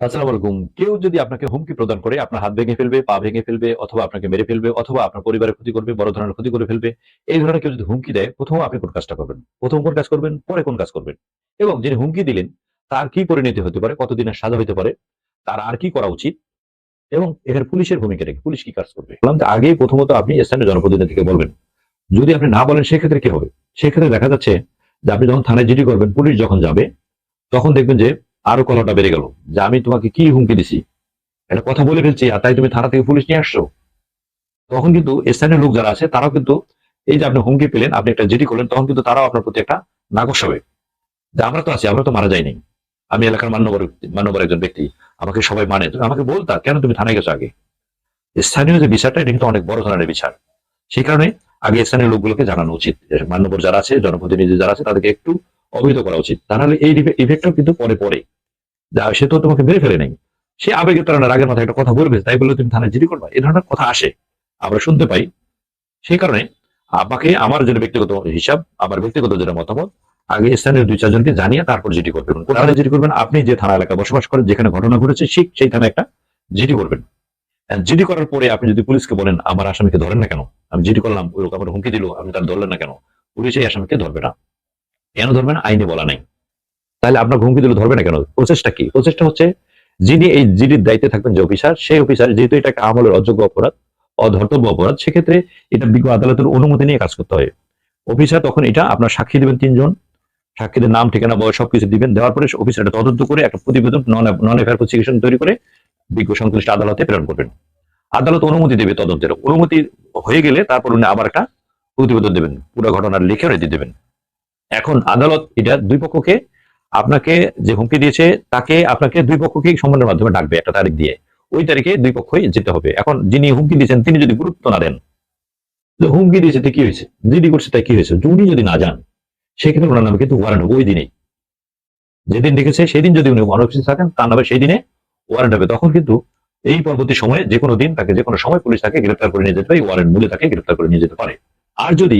আসসালামু আলাইকুম কেউ যদি আপনাকে হুমকি প্রদান করে, আপনার হাত ভেঙে ফেলবে, পা ভেঙে ফেলবে, অথবা আপনাকে মেরে ফেলবে, অথবা আপনার পরিবারের ক্ষতি করবে, বড় ধরনের ক্ষতি করে ফেলবে, এই ধরনের কেউ যদি হুমকি দেয়, প্রথম আপনি কোন কাজটা করবেন? প্রথম কোন কাজ করবেন? পরে কোন কাজ করবেন? এবং যিনি হুমকি দিলেন, তার কি পরিণতি হতে পারে? কতদিনের সাজা হতে পারে? তার আর কি করা উচিত? এবং এখানে পুলিশের ভূমিকা রেখে, পুলিশ কি কাজ করবে? বললাম আগেই প্রথমত আপনি স্থানীয় জনপ্রতিনিধিকে বলবেন। যদি আপনি না বলেন, সেক্ষেত্রে কি হবে? সেক্ষেত্রে দেখা যাচ্ছে যে আপনি যখন থানায় জিডি করবেন, পুলিশ যখন যাবে, তখন দেখবেন যে আরও কলটা বেড়ে গেল। যে আমি তোমাকে কি হুমকি দিছি? একটা কথা বলে ফেলছি, আর তাই তুমি থানা থেকে পুলিশ নিয়ে আসছো? তখন কিন্তু স্থানীয় লোক যারা আছে, তারাও কিন্তু এই যে আপনি হুমকি পেলেন, আপনি একটা জিডি করলেন, তখন কিন্তু তারাও আপনার প্রতি একটা নাকশ হবে। যে আমরা তো আছি, আমরা তো মারা যাইনি। আমি এলাকার মান্যবর মান্যবর একজন ব্যক্তি, আমাকে সবাই মানে। তুমি আমাকে বলতা, কেন তুমি থানায় গেছো আগে? স্থানীয় যে বিচারটা, এটা কিন্তু অনেক বড় ধরনের বিচার। সেই কারণে আগে স্থানীয় লোকগুলোকে জানানো উচিত। মান্যবর যারা আছে, জনপ্রতিনিধি যারা আছে, তাদেরকে একটু অবহিত করা উচিত। তা নাহলে এই ইফেক্টটাও কিন্তু পরে পরে সে তো তোমাকে মেরে ফেলে নাই। সে আবেগের তারা রাগের মাথায় একটা কথা বলবে তাই বলে তুমি থানায় জিডি করবা? এই ধরনের কথা আসে। আমরা শুনতে পাই। সেই কারণে আমাকে, আমার যেটা ব্যক্তিগত হিসাব, আমার ব্যক্তিগত যেটা মতামত, আগে স্থানীয় দুই চারজনকে জানিয়ে তারপর জিডি করবেন। কোথায় জিডি করবেন? আপনি যে থানা এলাকায় বসবাস করেন, যেখানে ঘটনা ঘটেছে ঠিক সেই থানায় একটা জিডি করবেন। জিডি করার পরে আপনি যদি পুলিশকে বলেন, আমার আসামিকে ধরেন না কেন? আমি জিডি করলাম, ওই লোক আমার হুমকি দিল আপনি তার ধরলেন না কেন? পুলিশ এই আসামিকে ধরবে না। কেন ধরবে না? আইনে বলা নাই। তাহলে আপনার হুমকি দিলে ধরবে না কেন? প্রসেসটা কি? প্রসেসটা হচ্ছে যিনি এই জিডির দায়িত্বে থাকবেন যে অফিসার, সেই অফিসার যেহেতু এটা একটা আমলের অযোগ্য অপরাধ, অধর্তব্য অপরাধ, সেক্ষেত্রে এটা বিজ্ঞ আদালতের অনুমতি নিয়ে কাজ করতে হয়। অফিসার তখন এটা আপনার সাক্ষী দিবেন তিনজন, সাক্ষীদের নাম, ঠিকানা, বয়স, সবকিছু দিবেন, দেওয়ার পরে অফিসার এটা তদন্ত করে একটা প্রতিবেদন, নন নন এফআইআর প্রসিকিউশন তৈরি করে বিজ্ঞ সংশ্লিষ্ট আদালতে প্রেরণ করবেন। আদালত অনুমতি দেবে তদন্তের। অনুমতি হয়ে গেলে তারপর উনি আবার একটা প্রতিবেদন দেবেন, পুরো ঘটনার লিখে রেডি দেবেন। এখন আদালত এটা দুই পক্ষকে আপনাকে যে হুমকি দিয়েছে, তাকে আপনাকে দুই পক্ষকেই সম্মানের মাধ্যমে ডাকবে একটা তারিখ দিয়ে। ওই তারিখে দুই পক্ষই যেতে হবে। এখন যিনি হুমকি দিয়েছেন, তিনি যদি গুরুত্ব না দেন হুমকি দিয়েছে তো কি হয়েছে? জিডি করছে তাই কি হয়েছে? উনি যদি না যান, সেক্ষেত্রে ওনার নামে কিন্তু ওয়ারেন্ট হবে ওই দিনেই। যেদিন দেখেছে, সেদিন যদি উনি অনুপস্থিত থাকেন, তার নামে সেই দিনে ওয়ারেন্ট হবে। তখন কিন্তু এই পরবর্তী সময়ে যে কোনো দিন তাকে, যে কোনো সময় পুলিশ তাকে গ্রেপ্তার করে নিয়ে যেতে পারে ওয়ারেন্ট মূলে তাকে গ্রেপ্তার করে নিয়ে যেতে পারে। আর যদি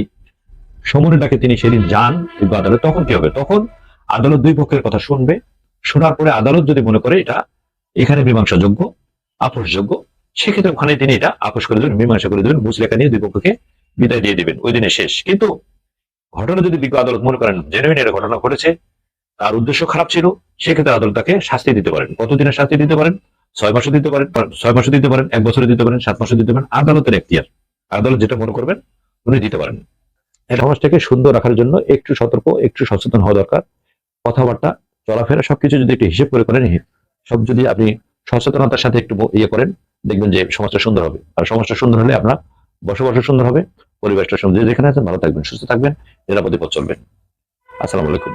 সমনের ডাকে তিনি সেদিন যান আদালত, তখন কি হবে? তখন আদালত দুই পক্ষের কথা শুনবে। শোনার পরে আদালত যদি মনে করে এটা এখানে মীমাংসাযোগ্য, আপোষযোগ্য, সেক্ষেত্রে ওখানে তিনি এটা আপোষ করে দেবেন, মীমাংসা করে দেবেন মুচলেখা নিয়ে দুই পক্ষকে বিদায় দিয়ে দিবেন। ওই দিনে শেষ। কিন্তু ঘটনা যদি বিজ্ঞ আদালত মনে করেন জেনুইন এর ঘটনা ঘটেছে, তার উদ্দেশ্য খারাপ ছিল, সেক্ষেত্রে আদালত তাকে শাস্তি দিতে পারেন। কতদিনের শাস্তি দিতে পারেন? ছয় মাসও দিতে পারেন ছয় মাসও দিতে পারেন, এক বছরে দিতে পারেন, সাত মাসও দিতে পারেন, আদালতের এখতিয়ার। আদালত যেটা মনে করবেন, উনি দিতে পারেন। এটা সমাজটাকে সুন্দর রাখার জন্য একটু সতর্ক, একটু সচেতন হওয়া দরকার। কথাবার্তা, চলাফেরা সবকিছু যদি একটু হিসেব করে করেন সব যদি আপনি সচেতনতার সাথে একটু ইয়ে করেন, দেখবেন যে সমাজটা সুন্দর হবে। আর সমাজটা সুন্দর হলে আপনার বসবাস সুন্দর হবে পরিবেশটা সুন্দর। যেখানে আছেন, ভালো থাকবেন, সুস্থ থাকবেন, নিরাপদে পথ চলবেন। আসসালামু আলাইকুম।